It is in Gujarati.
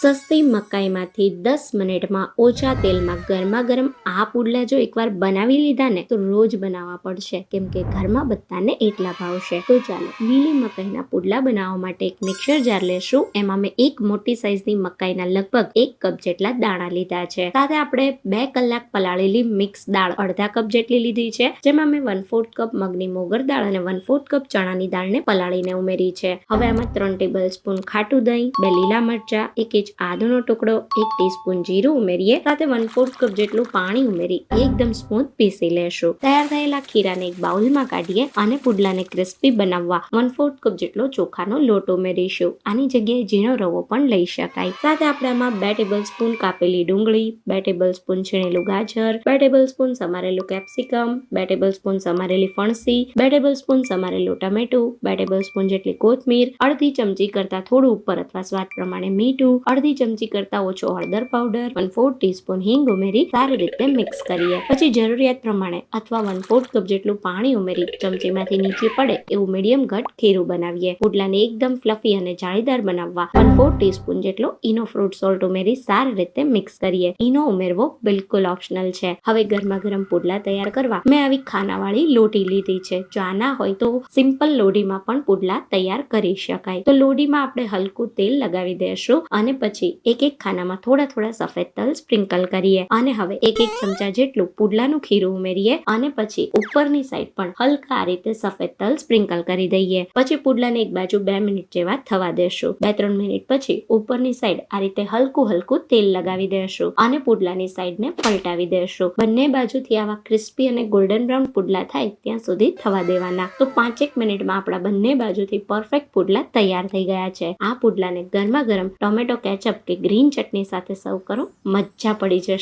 સસ્તી મકાઈમાંથી દસ મિનિટમાં ઓછા તેલમાં ગરમા ગરમ આ પુડલા જો એકવાર બનાવી લીધા ને, તો રોજ બનાવવા પડશે. કેમ કે ઘરમાં બધાને એટલા ભાવશે તો ચાલો, લીલી મકાઈના પુડલા બનાવવા માટે એક મિક્સર જાર લેશું. એમાં મેં એક મોટી સાઈઝની મકાઈના લગભગ એક કપ જેટલા દાણા લીધા છે. સાથે આપણે બે કલાક પલાળેલી મિક્સ દાળ અડધા કપ જેટલી લીધી છે, જેમાં મેં વન ફોર્થ કપ મગની મોગર દાળ અને વન ફોર્થ કપ ચણાની દાળને પલાળીને ઉમેરી છે. હવે આમાં ત્રણ ટેબલ સ્પૂન ખાટું દહીં, બે લીલા મરચા, એક ઇંચ આદુનો ટુકડો એક ટીસ્પૂન જીરું ઉમેરીએ, સાથે વન ફોર્થ કપ જેટલું પાણી ઉમેરી એકદમ સ્મૂથ પીસી લેશું. તૈયાર થયેલા ખીરાને એક બાઉલમાં કાઢીએ અને પુડલાને ક્રિસ્પી બનાવવા વન ફોર્થ કપ જેટલો ચોખાનો લોટ ઉમેરીશું. આની જગ્યાએ ઝીણો રવો પણ લઈ શકાય. સાથે આપણે આમાં બે ટેબલ સ્પૂન કાપેલી ડુંગળી, બે ટેબલ સ્પૂન છીણેલું ગાજર, બે ટેબલ સ્પૂન સમારેલું કેપ્સિકમ બે ટેબલ સ્પૂન સમારેલી ફણસી, બે ટેબલ સ્પૂન સમારેલું ટમેટું, બે ટેબલ સ્પૂન જેટલી કોથમીર, અડધી ચમચી કરતા થોડું ઉપર અથવા સ્વાદ પ્રમાણે મીઠું અડધી ચમચી કરતા ઓછો હળદર પાવડર વન ફોર્થ ટીસ્પૂન હિંગ ઉમેરી સારી રીતે મિક્સ કરીએ. પછી જરૂરિયાત પ્રમાણે અથવા વન ફોર્થ કપ જેટલું પાણી ઉમેરી ચમચીમાંથી નીચે પડે એવું મીડિયમ ઘટ ખીરું બનાવીએ. પુડલાને એકદમ ફ્લફી અને જાળીદાર બનાવવા વન ફોર્થ ટીસ્પૂન જેટલો ઇનો ફ્રૂટ સોલ્ટ ઉમેરી સારી રીતે મિક્સ કરીએ. ઇનો ઉમેરવો બિલકુલ ઓપ્શનલ છે. હવે ગરમા ગરમ પુડલા તૈયાર કરવા મેં આવી ખાનાવાળી લોટી લીધી છે. જો આ ના હોય તો સિમ્પલ લોઢીમાં પણ પુડલા તૈયાર કરી શકાય. તો લોઢીમાં આપણે હલકું તેલ લગાવી દેશું અને પછી એક એક ખાનામાં થોડા થોડા સફેદ તલ સ્પ્રિંકલ કરીએ અને હવે એક એક ચમચા જેટલું પુડલાનું ખીરું ઉમેરીએ અને પછી ઉપરની સાઈડ પણ હલકા આ રીતે સફેદ તલ સ્પ્રિંકલ કરી દઈએ. પછી પુડલાને એક બાજુ બે મિનિટ જેવા થવા દેશું. બે ત્રણ મિનિટ પછી ઉપરની સાઈડ આ રીતે હલકું હલકું તેલ લગાવી દેશું અને પુડલાની સાઈડને પલટાવી દેશું. બંને બાજુથી આવા ક્રિસ્પી અને ગોલ્ડન બ્રાઉન પુડલા થાય ત્યાં સુધી થવા દેવાના. તો પાંચેક મિનિટમાં આપણા બંને બાજુથી પરફેક્ટ પુડલા તૈયાર થઈ ગયા છે. આ પુડલાને ગરમા ગરમ ટોમેટો કેચઅપ કે ગ્રીન ચટણી સાથે સર્વ કરો મજા પડી જશે.